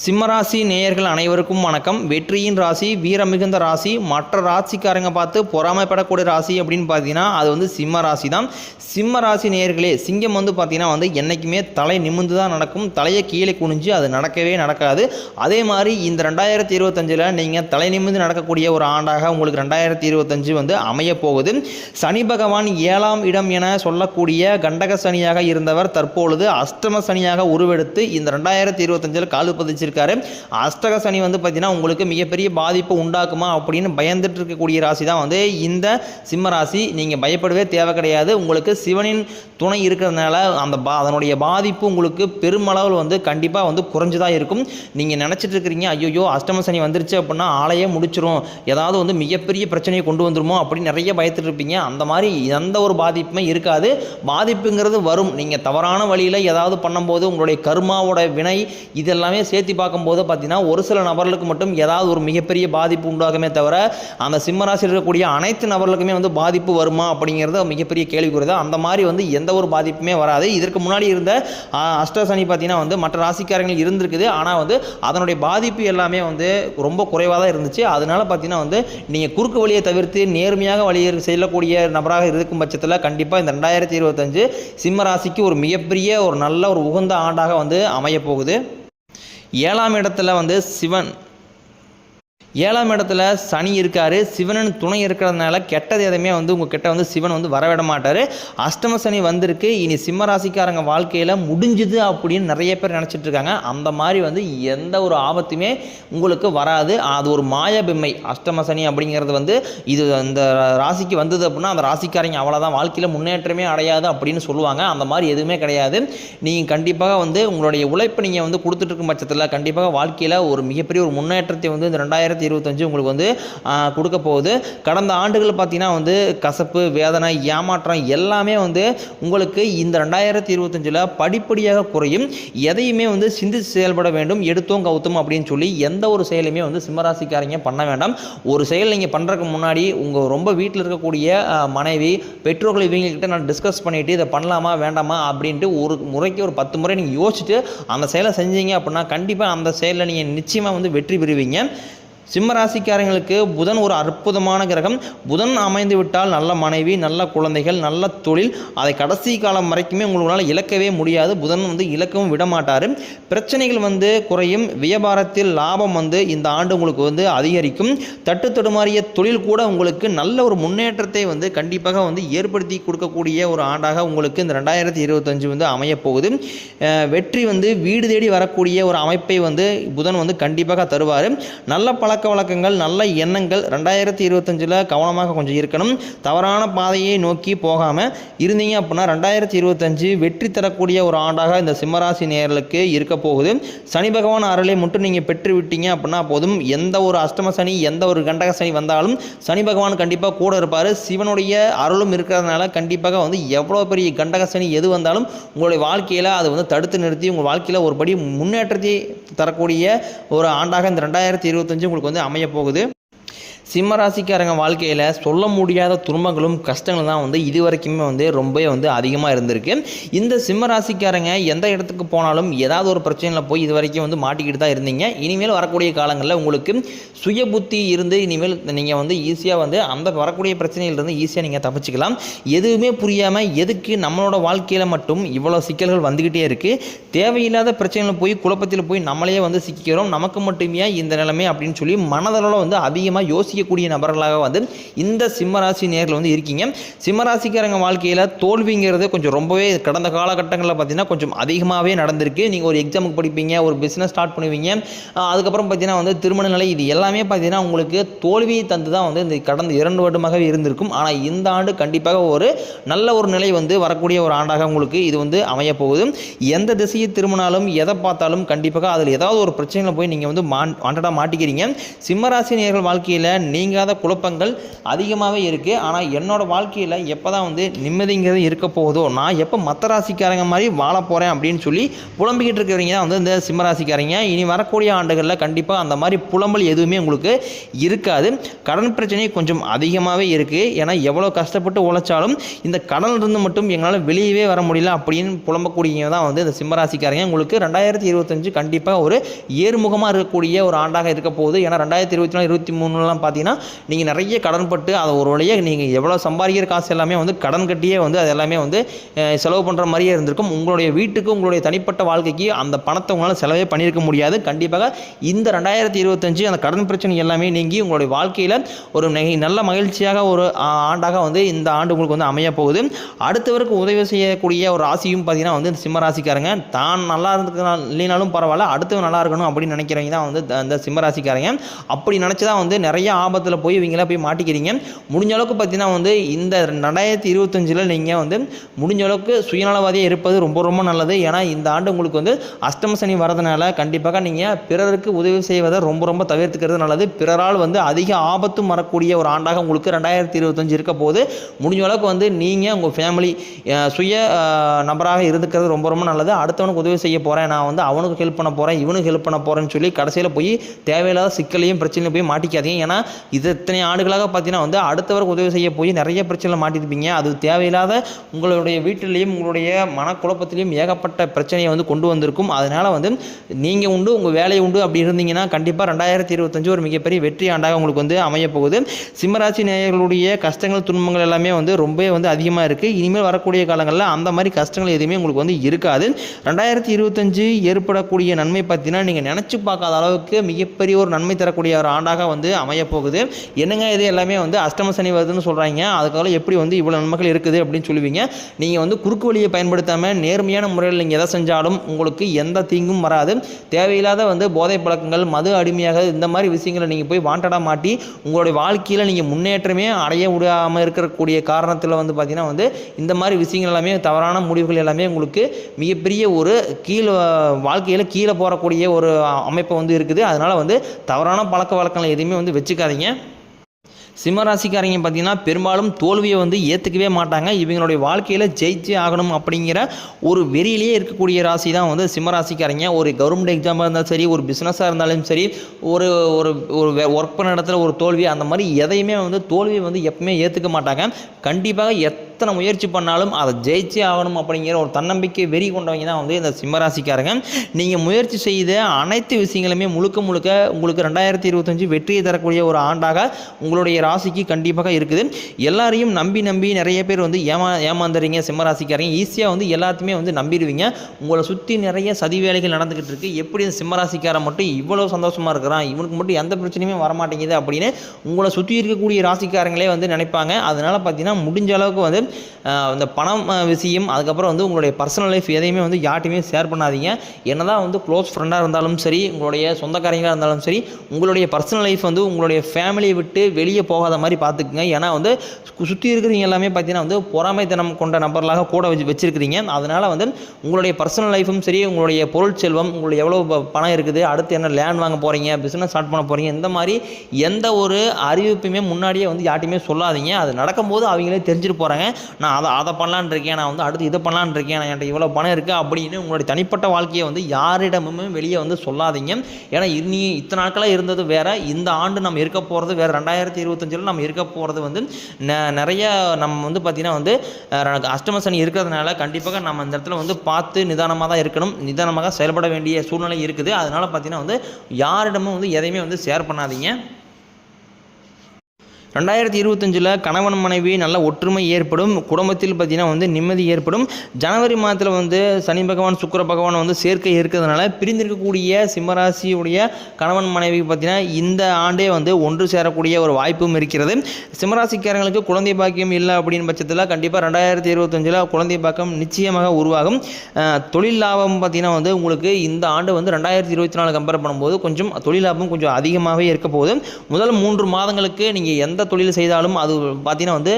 சிம்மராசி நேயர்கள் அனைவருக்கும் வணக்கம். வெற்றியின் ராசி வீரமிகுந்த ராசி மற்ற ராசிக்காரங்க பார்த்து பொறாமைப்படக்கூடிய ராசி அப்படின்னு பார்த்தீங்கன்னா அது வந்து சிம்ம ராசி தான் சிம்ம ராசி நேயர்களே சிங்கம் வந்து பார்த்தீங்கன்னா வந்து என்றைக்குமே தலை நிமிர்ந்து தான் நடக்கும். தலையை கீழே குனிஞ்சு அது நடக்கவே நடக்காது. அதே மாதிரி இந்த ரெண்டாயிரத்தி இருபத்தஞ்சில் நீங்கள் தலை நிமிர்ந்து நடக்கக்கூடிய ஒரு ஆண்டாக உங்களுக்கு ரெண்டாயிரத்தி இருபத்தஞ்சு வந்து அமைய போகுது. சனி பகவான் ஏழாம் இடம் என சொல்லக்கூடிய கண்டக சனியாக இருந்தவர் தற்பொழுது அஷ்டம சனியாக உருவெடுத்து இந்த ரெண்டாயிரத்தி இருபத்தஞ்சில் காலு பதிச்சிருக்காரு அஷ்டக சனி வந்து பார்த்தீங்கன்னா உங்களுக்கு மிகப்பெரிய பாதிப்பு உண்டாக்குமா அப்படின்னு பயந்துட்டு இருக்கக்கூடிய ராசி தான் வந்து இந்த சிம்ம ராசி. நீங்கள் பயப்படவே தேவை கிடையாது. உங்களுக்கு சிவனின் துணை இருக்கிறதுனால அந்த பா அதனுடைய பாதிப்பு உங்களுக்கு பெருமளவில் வந்து கண்டிப்பாக வந்து குறைஞ்சு தான் இருக்கும். நீங்கள் நினச்சிட்டு இருக்கிறீங்க ஐயோ அஷ்டம சனி வந்துருச்சு அப்படின்னா ஆலையே முடிச்சிரும். ஏதாவது வந்து மிகப்பெரிய பிரச்சனையை கொண்டு வந்துருமோ? அப்படின்னு நிறைய பயத்துட்டு இருப்பீங்க. அந்த மாதிரி எந்த ஒரு பாதிப்புமே இருக்காது. பாதிப்புங்கிறது வரும். நீங்கள் தவறான வழியில் ஏதாவது பண்ணும்போது உங்களுடைய கர்மாவோட வினை இதெல்லாமே சேர்த்து பார்க்கும்போது பார்த்தீங்கன்னா ஒரு சில நபர்களுக்கு மட்டும் ஏதாவது ஒரு மிகப்பெரிய பாதிப்பு உண்டாகுமே தவிர அந்த சிம்மராசியில் இருக்கக்கூடிய அனைத்து நபர்களுக்குமே வந்து பாதிப்பு வருமா அப்படிங்கிறது மிகப்பெரிய கேள்விக்குறி தான் அந்த மாதிரி வந்து எந்த ஒரு பாதிப்புமே வராது. இதற்கு முன்னாடி இருந்த அஷ்டசனி பார்த்தீங்கன்னா வந்து மற்ற ராசிக்காரங்கள் இருந்திருக்குது. ஆனால் வந்து அதனுடைய பாதிப்பு எல்லாமே வந்து ரொம்ப குறைவாக தான் இருந்துச்சு. அதனால பார்த்தீங்கன்னா வந்து நீங்கள் குறுக்கு வழியை தவிர்த்து நேர்மையாக வழியை செல்லக்கூடிய நபராக இருக்கும் பட்சத்தில் கண்டிப்பாக இந்த ரெண்டாயிரத்தி இருபத்தஞ்சு சிம்ம ராசிக்கு ஒரு மிகப்பெரிய ஒரு நல்ல ஒரு உகந்த ஆண்டாக வந்து அமையப்போகுது. போகுது ஏழாம் இடத்துல வந்து சிவன் ஏழாம் இடத்துல சனி இருக்காரு சிவனன் துணை இருக்கிறதுனால கெட்டது எதுவுமே வந்து உங்கள் கிட்ட வந்து சிவன் வந்து வரவிட மாட்டார். அஷ்டம சனி வந்திருக்கு இனி சிம்ம ராசிக்காரங்க வாழ்க்கையில் முடிஞ்சுது அப்படின்னு நிறைய பேர் நினச்சிட்டு இருக்காங்க. அந்த மாதிரி வந்து எந்த ஒரு ஆபத்துமே உங்களுக்கு வராது. அது ஒரு மாயபிம்மை அஷ்டம சனி அப்படிங்கிறது வந்து இது அந்த ராசிக்கு வந்தது அப்படின்னா அந்த ராசிக்காரங்க அவ்வளோதான் வாழ்க்கையில் முன்னேற்றமே அடையாது அப்படின்னு சொல்லுவாங்க. அந்த மாதிரி எதுவுமே கிடையாது. நீங்கள் கண்டிப்பாக வந்து உங்களுடைய உழைப்பை நீங்கள் வந்து கொடுத்துட்டு இருக்கும் பட்சத்தில் கண்டிப்பாக வாழ்க்கையில் ஒரு மிகப்பெரிய ஒரு முன்னேற்றத்தை வந்து இந்த ரெண்டாயிரத்தி இருபத்தஞ்சு உங்களுக்கு வந்து கொடுக்க போகுது. கடந்த ஆண்டுகள் பார்த்தீங்கன்னா வந்து கசப்பு வேதனை ஏமாற்றம் எல்லாமே வந்து உங்களுக்கு இந்த ரெண்டாயிரத்தி இருபத்தஞ்சில் படிப்படியாக குறையும். எதையுமே வந்து சிந்தித்து செயல்பட வேண்டும். எடுத்தோம் கவுத்தோம் அப்படின்னு சொல்லி எந்த ஒரு செயலுமே வந்து சிம்மராசிக்காரங்க பண்ண வேண்டாம். ஒரு செயல் நீங்கள் பண்ணுறதுக்கு முன்னாடி உங்கள் ரொம்ப வீட்டில் இருக்கக்கூடிய மனைவி பெற்றோர்கள் இவங்ககிட்ட நான் டிஸ்கஸ் பண்ணிவிட்டு இதை பண்ணலாமா வேண்டாமா அப்படின்ட்டு ஒரு முறைக்கு ஒரு பத்து முறை நீங்கள் யோசிச்சுட்டு அந்த செயலை செஞ்சீங்க அப்படின்னா கண்டிப்பாக அந்த செயலில் நீங்கள் நிச்சயமாக வந்து வெற்றி பெறுவீங்க. சிம்ம ராசிக்காரங்களுக்கு புதன் ஒரு அற்புதமான கிரகம். புதன் அமைந்து விட்டால் நல்ல மனைவி நல்ல குழந்தைகள் நல்ல தொழில். அதை கடைசி காலம் வரைக்குமே உங்களால் இழக்கவே முடியாது. புதன் வந்து இழக்கவும் விட மாட்டார் பிரச்சனைகள் வந்து குறையும். வியாபாரத்தில் லாபம் வந்து இந்த ஆண்டு உங்களுக்கு வந்து அதிகரிக்கும். தட்டு தடுமாறிய தொழில் கூட உங்களுக்கு நல்ல ஒரு முன்னேற்றத்தை வந்து கண்டிப்பாக வந்து ஏற்படுத்தி கொடுக்கக்கூடிய ஒரு ஆண்டாக உங்களுக்கு இந்த ரெண்டாயிரத்தி இருபத்தஞ்சு வந்து அமையப்போகுது. வெற்றி வந்து வீடு தேடி வரக்கூடிய ஒரு அமைப்பை வந்து புதன் வந்து கண்டிப்பாக தருவார். நல்ல பழக்க வழக்கங்கள் நல்ல எண்ணங்கள் ரெண்டாயிரத்தி இருபத்தஞ்சில் கவனமாக கொஞ்சம் இருக்கணும். தவறான பாதையை நோக்கி போகாமல் இருந்தீங்க அப்படின்னா ரெண்டாயிரத்தி இருபத்தஞ்சு வெற்றி தரக்கூடிய ஒரு ஆண்டாக இந்த சிம்மராசி நேர்களுக்கு இருக்க போகுது. சனி பகவான் அருளை மட்டும் நீங்கள் பெற்று விட்டீங்க அப்படின்னா போதும். எந்த ஒரு அஷ்டம சனி எந்த ஒரு கண்டக சனி வந்தாலும் சனி பகவான் கண்டிப்பாக கூட இருப்பார். சிவனுடைய அருளும் இருக்கிறதுனால கண்டிப்பாக வந்து எவ்வளோ பெரிய கண்டக சனி எது வந்தாலும் உங்களுடைய வாழ்க்கையில் அதை வந்து தடுத்து நிறுத்தி உங்கள் வாழ்க்கையில் ஒரு படி முன்னேற்றத்தை தரக்கூடிய ஒரு ஆண்டாக இந்த ரெண்டாயிரத்தி இருபத்தஞ்சு உங்களுக்கு வந்து அமைய போகுது சிம்ம ராசிக்காரங்க வாழ்க்கையில் சொல்ல முடியாத துன்பங்களும் கஷ்டங்களும் தான் வந்து இது வரைக்குமே வந்து ரொம்பவே வந்து அதிகமாக இருந்திருக்கு. இந்த சிம்ம ராசிக்காரங்க எந்த இடத்துக்கு போனாலும் ஏதாவது ஒரு பிரச்சனையில் போய் இது வரைக்கும் வந்து மாட்டிக்கிட்டு தான் இருந்தீங்க. இனிமேல் வரக்கூடிய காலங்களில் உங்களுக்கு சுய புத்தி இருந்து இனிமேல் நீங்கள் வந்து ஈஸியாக வந்து அந்த வரக்கூடிய பிரச்சனையிலிருந்து ஈஸியாக நீங்கள் தப்பிச்சுக்கலாம். எதுவுமே புரியாமல் எதுக்கு நம்மளோட வாழ்க்கையில் மட்டும் இவ்வளோ சிக்கல்கள் வந்துக்கிட்டே இருக்குது தேவையில்லாத பிரச்சனைகள் போய் குழப்பத்தில் போய் நம்மளே வந்து சிக்கிக்கிறோம். நமக்கு மட்டுமே இந்த நிலைமை அப்படின்னு சொல்லி மனதளவில் வந்து அதிகமாக யோசிக்கக்கூடிய நபர்களாக வந்து இந்த சிம்மராசி நேரில் வந்து இருக்கீங்க. சிம்மராசிக்காரங்க வாழ்க்கையில் தோல்விங்கிறது கொஞ்சம் ரொம்பவே கடந்த காலகட்டங்களில் பார்த்தீங்கன்னா கொஞ்சம் அதிகமாகவே நடந்திருக்கு. நீங்கள் ஒரு எக்ஸாமுக்கு படிப்பீங்க ஒரு பிஸ்னஸ் ஸ்டார்ட் பண்ணுவீங்க. அதுக்கப்புறம் பார்த்தீங்கன்னா வந்து திருமண நிலை இது எல்லாமே பார்த்தீங்கன்னா உங்களுக்கு தோல்வியை தந்து தான் வந்து இந்த கடந்த இரண்டு வருடமாகவே இருந்திருக்கும். ஆனால் இந்த ஆண்டு கண்டிப்பாக ஒரு நல்ல ஒரு நிலை வந்து வரக்கூடிய ஒரு ஆண்டாக உங்களுக்கு இது வந்து அமைய போகுது எந்த திசையை திரும்பினாலும் எதை பார்த்தாலும் கண்டிப்பாக அதில் ஏதாவது ஒரு பிரச்சனையில் போய் நீங்கள் வந்து மாண்டடாக மாட்டிக்கிறீங்க. சிம்மராசி நேர்கள் வாழ்க்கையில் நீங்காத குழப்பங்கள் அதிகமாகவே இருக்குது ஆனால் என்னோடய வாழ்க்கையில் எப்போ தான் வந்து நிம்மதிங்கிறது இருக்க போகுதோ நான் எப்போ மற்ற ராசிக்காரங்க மாதிரி வாழ போகிறேன் அப்படின்னு சொல்லி புலம்பிக்கிட்டு இருக்கிறவங்க தான் வந்து இந்த சிம்மராசிக்காரங்க. இனி வரக்கூடிய ஆண்டுகளில் கண்டிப்பாக அந்த மாதிரி புலம்பல் எதுவுமே உங்களுக்கு இருக்காது. கடன் பிரச்சனை கொஞ்சம் அதிகமாகவே இருக்குது ஏன்னா எவ்வளோ கஷ்டப்பட்டு உழைச்சாலும் இந்த கடனில் இருந்து மட்டும் எங்களால் வெளியவே வர முடியல அப்படின்னு புலம்பக்கூடியவங்க தான் வந்து இந்த சிம்மராசிக்காரங்க. உங்களுக்கு ரெண்டாயிரத்தி இருபத்தஞ்சு கண்டிப்பாக ஒரு ஏறுமுகமாக இருக்கக்கூடிய ஒரு ஆண்டாக இருக்க போகுது. ஏன்னா ரெண்டாயிரத்தி இருபத்தி நாலு இருபத்தி மூணுலாம் பார்த்தீங்கன்னா பார்த்தீங்கன்னா நீங்கள் நிறைய கடன் பட்டு அதை ஒரு வழியாக நீங்கள் எவ்வளோ சம்பாதிக்கிற காசு எல்லாமே வந்து கடன் கட்டியே வந்து அது எல்லாமே வந்து செலவு பண்ணுற மாதிரியே இருந்திருக்கும். உங்களுடைய வீட்டுக்கு உங்களுடைய தனிப்பட்ட வாழ்க்கைக்கு அந்த பணத்தை உங்களால் செலவே பண்ணியிருக்க முடியாது. கண்டிப்பாக இந்த ரெண்டாயிரத்தி இருபத்தஞ்சு அந்த கடன் பிரச்சனை எல்லாமே நீங்கி உங்களுடைய வாழ்க்கையில் ஒரு நல்ல மகிழ்ச்சியாக ஒரு ஆண்டாக வந்து இந்த ஆண்டு உங்களுக்கு வந்து அமைய போகுது. அடுத்தவருக்கு உதவி செய்யக்கூடிய ஒரு ராசியும் பார்த்தீங்கன்னா வந்து இந்த சிம்ம ராசிக்காரங்க. தான் நல்லா இருந்துக்கலாம் இல்லைனாலும் பரவாயில்ல. அடுத்தவன் நல்லா இருக்கணும் அப்படின்னு நினைக்கிறவங்க தான் வந்து அந்த சிம்ம ராசிக்காரங்க. அப்படி நினச்சி தான் வந்து நிறைய ஆபத்தில் போய் இவங்களாம் போய் மாட்டிக்கிறீங்க. முடிஞ்ச அளவுக்கு பார்த்தீங்கன்னா வந்து இந்த ரெண்டாயிரத்தி இருபத்தஞ்சில் நீங்கள் வந்து முடிஞ்ச அளவுக்கு சுயநலவாதியாக இருப்பது ரொம்ப ரொம்ப நல்லது. ஏன்னா இந்த ஆண்டு உங்களுக்கு வந்து அஷ்டம சனி வரதுனால கண்டிப்பாக நீங்கள் பிறருக்கு உதவி செய்வதை ரொம்ப ரொம்ப தவிர்த்துக்கிறது நல்லது. பிறரால் வந்து அதிக ஆபத்தும் வரக்கூடிய ஒரு ஆண்டாக உங்களுக்கு ரெண்டாயிரத்தி இருபத்தஞ்சு இருக்க போது முடிஞ்ச அளவுக்கு வந்து நீங்கள் உங்கள் ஃபேமிலி சுய நபராக இருந்துக்கிறது ரொம்ப ரொம்ப நல்லது. அடுத்தவனுக்கு உதவி செய்ய போகிறேன் நான் வந்து அவனுக்கு ஹெல்ப் பண்ண போகிறேன் இவனுக்கு ஹெல்ப் பண்ண போகிறேன்னு சொல்லி கடைசியில் போய் தேவையில்லாத சிக்கலையும் பிரச்சனையும் போய் மாட்டிக்காதீங்க. ஏன்னா இது இத்தனை ஆண்டுகளாக பார்த்தீங்கன்னா வந்து அடுத்தவருக்கு உதவி செய்ய போய் நிறைய பிரச்சனை மாட்டிருப்பீங்க அது தேவையில்லாத உங்களுடைய வீட்டிலையும் உங்களுடைய மனக்குழப்பத்திலையும் ஏகப்பட்ட பிரச்சனையை வந்து கொண்டு வந்திருக்கும். அதனால் வந்து நீங்கள் உண்டு உங்கள் வேலை உண்டு அப்படி இருந்தீங்கன்னா கண்டிப்பாக ரெண்டாயிரத்தி இருபத்தஞ்சு ஒரு மிகப்பெரிய வெற்றி ஆண்டாக உங்களுக்கு வந்து அமையப்போகுது சிம்மராசி நேயர்களுடைய கஷ்டங்கள் துன்பங்கள் எல்லாமே வந்து ரொம்பவே வந்து அதிகமாக இருக்குது இனிமேல் வரக்கூடிய காலங்களில் அந்த மாதிரி கஷ்டங்கள் எதுவுமே உங்களுக்கு வந்து இருக்காது. ரெண்டாயிரத்தி இருபத்தஞ்சு ஏற்படக்கூடிய நன்மை பார்த்தீங்கன்னா நீங்கள் நினச்சி பார்க்காத அளவுக்கு மிகப்பெரிய ஒரு நன்மை தரக்கூடிய ஒரு ஆண்டாக வந்து அமையப்போகுது போகுது. என்னங்க இது எல்லாமே வந்து அஷ்டம சனி வருதுன்னு சொல்கிறாங்க அதுக்காக எப்படி வந்து இவ்வளோ நன்மைகள் இருக்குது அப்படின்னு சொல்லுவீங்க. நீங்கள் வந்து குறுக்கு வழியை பயன்படுத்தாமல் நேர்மையான முறையில் நீங்கள் எதை செஞ்சாலும் உங்களுக்கு எந்த தீங்கும் வராது. தேவையில்லாத வந்து போதை பழக்கங்கள் மது அடிமையாக இந்த மாதிரி விஷயங்களை நீங்கள் போய் வாண்டடாக மாட்டி உங்களுடைய வாழ்க்கையில் நீங்கள் முன்னேற்றமே அடைய விடாமல் இருக்கக்கூடிய காரணத்தில் வந்து பார்த்தீங்கன்னா வந்து இந்த மாதிரி விஷயங்கள் எல்லாமே தவறான முடிவுகள் எல்லாமே உங்களுக்கு மிகப்பெரிய ஒரு கீழே வாழ்க்கையில் கீழே போகக்கூடிய ஒரு அமைப்பு வந்து இருக்குது. அதனால் வந்து தவறான பழக்க வழக்கங்கள் எதுவுமே வந்து வச்சுக்காதீங்க. சிம்மராசிக்காரங்க. பார்த்தீங்கன்னா பெரும்பாலும் தோல்வியை வந்து ஏற்றுக்கவே மாட்டாங்க. இவங்களுடைய வாழ்க்கையில் ஜெயிச்சே ஆகணும் அப்படிங்கிற ஒரு வெறியிலேயே இருக்கக்கூடிய ராசி தான் வந்து சிம்மராசிக்காரங்க. ஒரு கவர்மெண்ட் எக்ஸாமாக இருந்தாலும் சரி ஒரு பிஸ்னஸாக இருந்தாலும் சரி ஒரு ஒரு ஒரு ஒர்க் பண்ண இடத்துல ஒரு தோல்வி அந்த மாதிரி எதையுமே வந்து தோல்வியை வந்து எப்பவுமே ஏற்றுக்க மாட்டாங்க. கண்டிப்பாக எத்தனை முயற்சி பண்ணாலும் அதை ஜெயிச்சே ஆகணும் அப்படிங்கிற ஒரு தன்னம்பிக்கை வெறி கொண்டவங்க தான் வந்து இந்த சிம்மராசிக்காரங்க. நீங்கள் முயற்சி செய்த அனைத்து விஷயங்களுமே முழுக்க முழுக்க உங்களுக்கு ரெண்டாயிரத்தி இருபத்தஞ்சு வெற்றியை தரக்கூடிய ஒரு ஆண்டாக உங்களுடைய ராசிக்கு கண்டிப்பாக இருக்குது. எல்லாரையும் நம்பி நம்பி நிறைய பேர் வந்து ஏமா ஏமாந்துறீங்க சிம்மராசிக்காரங்க. ஈஸியாக வந்து எல்லாத்தையுமே வந்து நம்பிடுவீங்க. உங்களை சுற்றி நிறைய சதி வேலைகள் நடந்துக்கிட்டு இருக்குது எப்படி இந்த சிம்மராசிக்காரன் மட்டும் இவ்வளோ சந்தோஷமாக இருக்கிறான்? இவனுக்கு மட்டும் எந்த பிரச்சனையுமே வரமாட்டேங்குது அப்படின்னு உங்களை சுற்றி இருக்கக்கூடிய ராசிக்காரங்களே வந்து நினைப்பாங்க. அதனால் பார்த்தீங்கன்னா முடிஞ்ச அளவுக்கு வந்து அந்த பணம் விஷயம் அதுக்கப்புறம் வந்து உங்களுடைய பர்சனல் லைஃப் எதையுமே வந்து யார்ட்டையுமே ஷேர் பண்ணாதீங்க. என்ன தான் வந்து க்ளோஸ் ஃப்ரெண்டாக இருந்தாலும் சரி உங்களுடைய சொந்தக்காரங்களாக இருந்தாலும் சரி உங்களுடைய பர்சனல் லைஃப் வந்து உங்களுடைய ஃபேமிலியை விட்டு வெளியே போகாத மாதிரி பார்த்துக்குங்க. ஏன்னா வந்து சுற்றி இருக்கிறவங்க எல்லாமே பார்த்தீங்கன்னா வந்து பொறாமைத்தனம் கொண்ட நபர்களாக கூட வச்சு வச்சுருக்கிறீங்க. அதனால் வந்து உங்களுடைய பர்சனல் லைஃபும் சரி உங்களுடைய பொருள் செல்வம் உங்களுக்கு எவ்வளோ பணம் இருக்குது அடுத்து என்ன லேண்ட் வாங்க போகிறீங்க பிஸ்னஸ் ஸ்டார்ட் பண்ண போகிறீங்க இந்த மாதிரி எந்த ஒரு அறிவிப்புமே முன்னாடியே வந்து யார்ட்டையுமே சொல்லாதீங்க. அது நடக்கும்போது அவங்களே தெரிஞ்சுட்டு போகிறாங்க நான் அதை அதை பண்ணலான்னு இருக்கேன் நான் வந்து அடுத்து இதை பண்ணலான்னு இருக்கேன் நான் என்கிட்ட இவ்வளோ பணம் இருக்குது அப்படின்னு உங்களுடைய தனிப்பட்ட வாழ்க்கையை வந்து யாரிடமுமே வெளியே வந்து சொல்லாதீங்க. ஏன்னா இனி இத்தனை நாட்களாக இருந்தது வேறு இந்த ஆண்டு நம்ம இருக்க போகிறது வேறு ரெண்டாயிரத்தி இருபத்தஞ்சில் நம்ம இருக்க போகிறது வந்து ந- நிறைய நம்ம வந்து பார்த்திங்கன்னா வந்து அஹ், அஷ்டம சனி இருக்கிறதுனால கண்டிப்பாக நம்ம அந்த இடத்துல வந்து பார்த்து நிதானமாக தான் இருக்கணும். நிதானமாக செயல்பட வேண்டிய சூழ்நிலை இருக்குது. அதனால் பார்த்தீங்கன்னா வந்து யாரிடமும் வந்து எதையுமே வந்து ஷேர் பண்ணாதீங்க. ரெண்டாயிரத்தி இருபத்தஞ்சில் கணவன் மனைவி நல்ல ஒற்றுமை ஏற்படும். குடும்பத்தில் பார்த்திங்கன்னா வந்து நிம்மதி ஏற்படும். ஜனவரி மாதத்தில் வந்து சனி பகவான் சுக்கிர பகவான் வந்து சேர்க்கை இருக்கிறதுனால பிரிந்திருக்கக்கூடிய சிம்மராசியுடைய கணவன் மனைவி பார்த்திங்கன்னா இந்த ஆண்டே வந்து ஒன்று சேரக்கூடிய ஒரு வாய்ப்பும் இருக்கிறது. சிம்மராசிக்காரங்களுக்கு குழந்தை பாக்கியம் இல்லை அப்படின்னு பட்சத்தில் கண்டிப்பாக ரெண்டாயிரத்தி இருபத்தஞ்சில் குழந்தை பாக்கம் நிச்சயமாக உருவாகும். தொழில் லாபம் பார்த்திங்கன்னா வந்து உங்களுக்கு இந்த ஆண்டு வந்து ரெண்டாயிரத்தி இருபத்தி நாலு கம்பேர் பண்ணும்போது கொஞ்சம் தொழில் லாபம் கொஞ்சம் அதிகமாகவே இருக்க போகுது. முதல் மூன்று மாதங்களுக்கு நீங்கள் எந்த எந்த தொழில் செய்தாலும் அது பார்த்தீங்கன்னா வந்து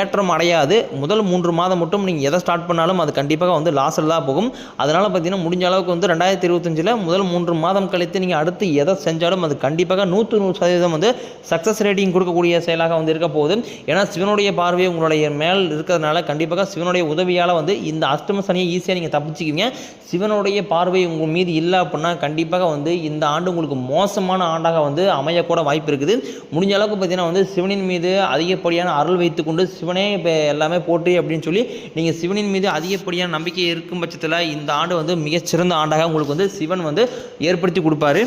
ஏற்றம் அடையாது. முதல் மூன்று மாதம் மட்டும் நீங்கள் எதை ஸ்டார்ட் பண்ணாலும் அது கண்டிப்பாக வந்து லாஸில் தான் போகும். அதனால் பார்த்தீங்கன்னா முடிஞ்ச அளவுக்கு வந்து ரெண்டாயிரத்தி இருபத்தஞ்சில் முதல் மூன்று மாதம் கழித்து நீங்கள் அடுத்து எதை செஞ்சாலும் அது கண்டிப்பாக நூற்று நூறு சதவீதம் வந்து சக்ஸஸ் ரேட்டிங் கொடுக்கக்கூடிய செயலாக வந்து இருக்க போகுது. ஏன்னா சிவனுடைய பார்வை உங்களுடைய மேல் இருக்கிறதுனால கண்டிப்பாக சிவனுடைய உதவியால் வந்து இந்த அஷ்டம சனியை ஈஸியாக நீங்கள் தப்பிச்சுக்குவீங்க. சிவனுடைய பார்வை உங்கள் மீது இல்லை அப்படின்னா கண்டிப்பாக வந்து இந்த ஆண்டு உங்களுக்கு மோசமான ஆண்டாக வந்து அமையக்கூட வாய்ப்பு இருக்குது. முடிஞ்ச அளவுக்கு பார்த்தீங்கன்னா வந்து சிவன் சிவனின் மீது அதிகப்படியான அருள் வைத்துக்கொண்டு சிவனே இப்போ எல்லாமே போட்டு அப்படின்னு சொல்லி நீங்கள் சிவனின் மீது அதிகப்படியான நம்பிக்கை இருக்கும் பட்சத்தில் இந்த ஆண்டு வந்து மிகச்சிறந்த ஆண்டாக உங்களுக்கு வந்து சிவன் வந்து ஏற்படுத்தி கொடுப்பாரு.